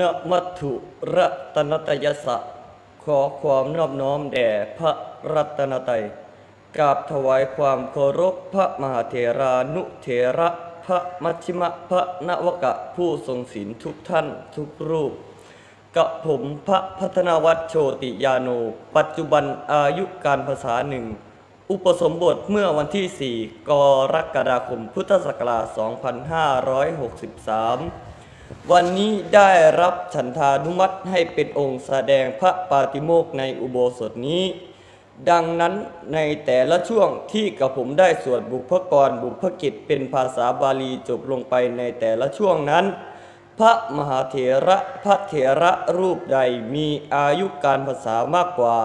นมัตถุรัตนตยสะ ขอความนอบน้อมแด่พระรัตนตรัยกราบถวายความเคารพพระมหาเถรานุเถระพระมัชชิมะพระนวกะผู้ทรงศีลทุกท่านทุกรูปกับผมพระพัฒนวัฒน์โชติยาโน ปัจจุบันอายุการภาษาหนึ่ง อุปสมบทเมื่อวันที่ 4 กรกฎาคมพุทธศักราช 2563 วันนี้ได้รับฉันทานุมัติให้เป็นองค์แสดงพระปาติโมกในอุโบสถนี้ ดังนั้นในแต่ละช่วงที่กับผมได้สวดบุพกรบุพกิจเป็นภาษาบาลีจบลงไปในแต่ละช่วงนั้น พระมหาเถระพระเถระรูปใดมีอายุการภาษามากกว่า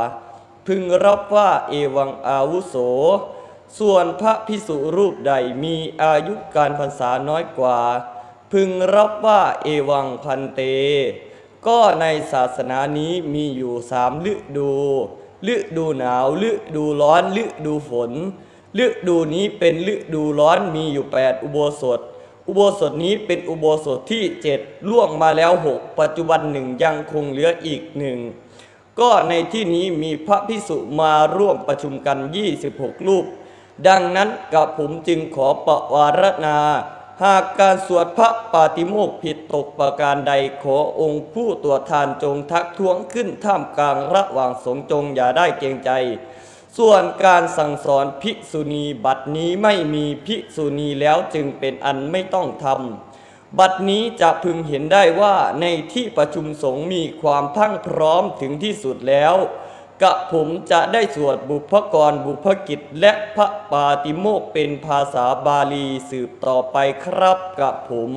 พึงรับว่าเอวังอาวุโส ส่วนพระพิสุรูปใดมีอายุการภาษาน้อยกว่า พึงรับว่าเอวังพันเต ก็ในศาสนานี้มีอยู่สามฤดูฤดูหนาวฤดูร้อนฤดูฝนฤดูนี้เป็นฤดูร้อนมีอยู่ 8 อุโบสถ อุโบสถนี้เป็นอุโบสถที่ 7 ล่วงมาแล้ว 6 ปัจจุบันหนึ่งยังคงเหลืออีกหนึ่งก็ในที่นี้มีพระพิสุมาร่วมประชุมกัน 26 รูป ดังนั้นกับผมจึงขอประวารณา หากการสวดพระปาติโมกผิดตกประการใดขอองค์ผู้ตรวจทานจงทักท้วงขึ้นท่ามกลางระหว่างสงจงอย่าได้เกรงใจ ส่วนการสั่งสอนภิกษุณีบัดนี้ไม่มีภิกษุณีแล้วจึงเป็นอันไม่ต้องทำบัดนี้จะพึงเห็นได้ว่าในที่ประชุมสงฆ์มีความพั่งพร้อมถึงที่สุดแล้ว กะผมจะได้สวดบุพกรบุพกิจ และพระปาติโมกเป็นภาษาบาลีสืบต่อไปครับกะผม